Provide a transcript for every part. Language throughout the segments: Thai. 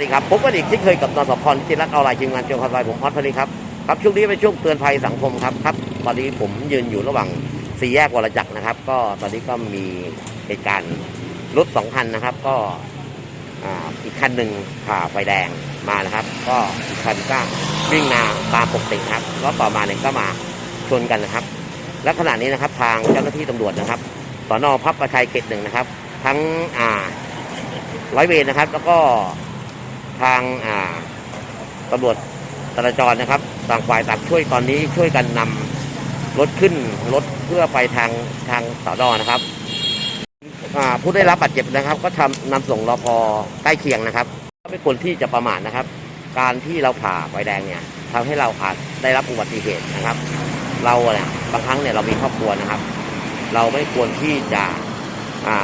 ดีครับพบกันอีกที่เคยกับนสพรที่รักเอาไลน์ทีมงานเจียวคอนไลผมออสพลีครับครับช่วงนี้เป็นช่วงเตือนภัยสังคมครับครับตอนนี้ผมยืนอยู่ระหว่างสี่แยกวรจักรนะครับ ก็ตอนนี้ก็มีเหตุการณ์รถสองคันนะครับ ก็อีกคันหนึ่งผ่าไฟแดงมานะครับ ก็อีกคันก็วิ่งมาตามปกติครับแล้วต่อมาเนี่ยก็มาชนกันนะครับ และขณะนี้นะครับทางเจ้าหน้าที่ตำรวจนะครับสอนอพับประชัยเขตหนึ่งนะครับ ทั้งร้อยเวรนะครับ แล้วก็ ทางอ่าตำรวจจราจรนะครับ ต่างฝ่ายต่างช่วยตอนนี้ช่วยกันนำรถขึ้นรถเพื่อไปทางทางสอนอนะครับผู้ได้รับบาดเจ็บนะครับ ก็ทำนำส่งรอพอใกล้เคียงนะครับก็เป็นคนที่จะประมาทนะครับ การที่เราผ่าไฟแดงเนี่ยทำให้เราอาจได้รับอุบัติเหตุนะครับ เราเนี่ยบางครั้งเนี่ยเรามีครอบครัวนะครับ เราไม่ควรที่จะ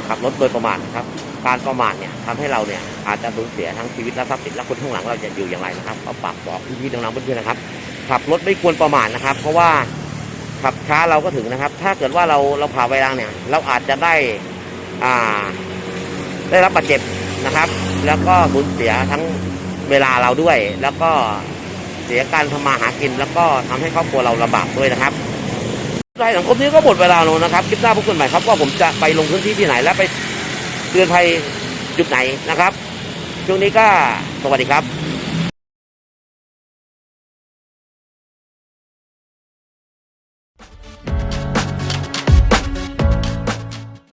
ขับรถโดยประมาทนะครับ การประมาทเนี่ยทำให้เราเนี่ยอาจจะสูญเสียทั้งชีวิตและทรัพย์สินและคนข้างหลังเราจะอยู่อย่างไรนะครับเอาปากบอกพี่ๆน้องๆเพื่อนๆนะครับขับรถไม่ควรประมาทนะครับ เพราะว่าขับช้าเราก็ถึงนะครับ ถ้าเกิดว่าเราเราผ่าไฟแดงเนี่ย เราอาจจะได้อ่าได้รับบาดเจ็บนะครับ แล้วก็สูญเสียทั้งเวลาเราด้วย แล้วก็เสียการทำมาหากิน แล้วก็ทำให้ครอบครัวเราลำบากด้วยนะครับรายสังคมนี้ก็หมดเวลาลงนะครับ คลิปหน้าพบกันใหม่ครับว่าผมจะไปลงพื้นที่ที่ไหนและไป เตือนภัยจุดไหนนะครับ ช่วงนี้ก็สวัสดีครับ